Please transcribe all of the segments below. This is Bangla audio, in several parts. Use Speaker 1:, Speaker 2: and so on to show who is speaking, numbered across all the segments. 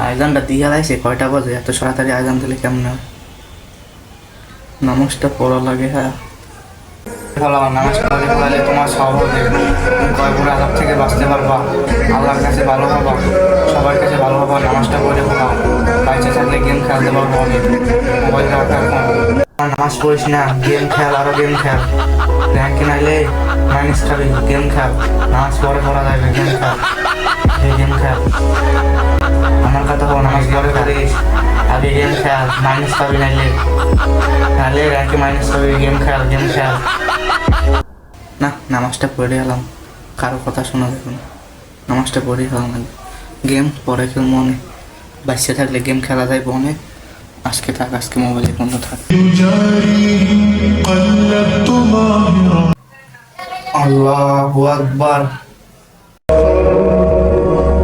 Speaker 1: আয়োজনটা দিয়ে লাইছে? কয়টা বাজে? এত তাড়াতাড়ি আয়োজন দিলে কেমন নামাজটা পড়া লাগে হ্যাঁ। নামাজ পড়ালে পড়ালে তোমার সব থেকে বাঁচতে পারবা? আল্লাহর কাছে ভালো হবা? সবার কাছে ভালো হবা? নামাজটা পড়ে পারব অনেক মোবাইল রাখা এখন নামাজ পড়িস না গেম খেল আরও গেম খেল র্যাঙ্ক কিনাইলে মাইনাস খাবি গেম খেল নামাজ পরে পড়া যাবে গেম খেল এই গেম খেল আমার কথা হো নামাজ পরে করিস আগে গেম খেল মাইনাস পাবি নাইলে নাহলে র্যাঙ্কে মাইনাস পাবি গেম খেল গেম খেল না, নামাজটা পড়ে এলাম। কারও কথা শোনা যাবে না। নামাজটা পড়ে এলাম। গেম, পরে কেউ মনে বাচ্চা থাকলে গেম খেলা যায় বনে আজকে থাক আজকে মোবাইলে বন্ধ থাক আল্লাহ আকবার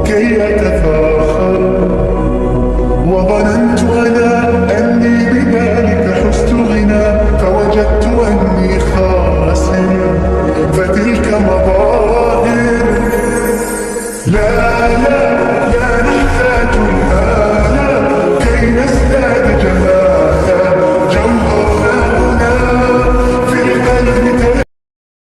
Speaker 2: كي أتفاخر وظننت